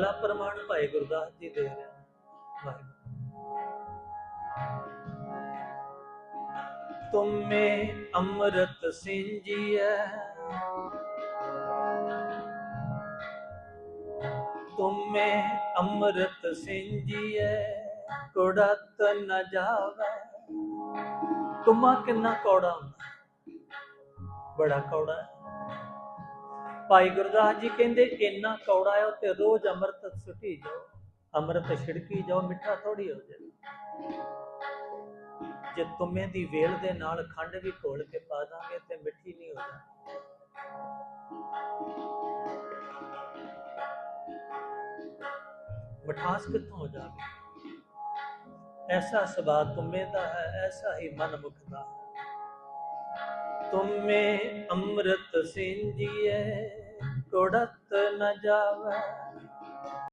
ਲਾ ਪ੍ਰਮਾਣ ਭਾਈ ਗੁਰਦਾਸ ਜੀ ਦੇ ਰਹੇ ਵਾਹਿਗੁਰੂ। ਤੁਮੇ ਅੰਮ੍ਰਿਤ ਸਿੰਜੀਐ। ਤੁਮੇ ਅੰਮ੍ਰਿਤ ਸਿੰਜੀਐ। ਕੁੜਤ ਨ ਜਾਵੇ। ਤੁਮਾ ਕਿੰਨਾ ਕੌੜਾ ਹੁੰਦਾ। ਬੜਾ ਕੌੜਾ। ਭਾਈ ਗੁਰਦਾਸ ਜੀ ਕਹਿੰਦੇ ਇੰਨਾ ਕੌੜਾ ਹੈ ਉੱਤੇ ਰੋਜ਼ ਅੰਮ੍ਰਿਤ ਸੁੱਟੀ ਜਾਓ। ਅੰਮ੍ਰਿਤ ਛਿੜਕੀ ਜਾਓ, ਮਿੱਠਾ ਥੋੜੀ ਹੋ ਜਾਏ ਜੇ ਤੁਮੇ ਦੀ ਵੇਲ ਦੇ ਨਾਲ ਖੰਡ ਵੀ ਘੋਲ ਕੇ ਪਾ ਦਾਂਗੇ, ਤੇ ਮਿੱਠੀ ਨਹੀਂ ਹੋ ਜਾਣੀ। ਮਿਠਾਸ ਕਿੱਥੋਂ ਹੋ ਜਾਵੇ ਐਸਾ ਸੁਭਾਅ ਤੁਮੇ ਦਾ ਹੈ, ਐਸਾ ਹੀ ਮਨ ਮੁਖ ਦਾ ਹੈ। तुम में अमृत सिंधिए टोड़त न जावे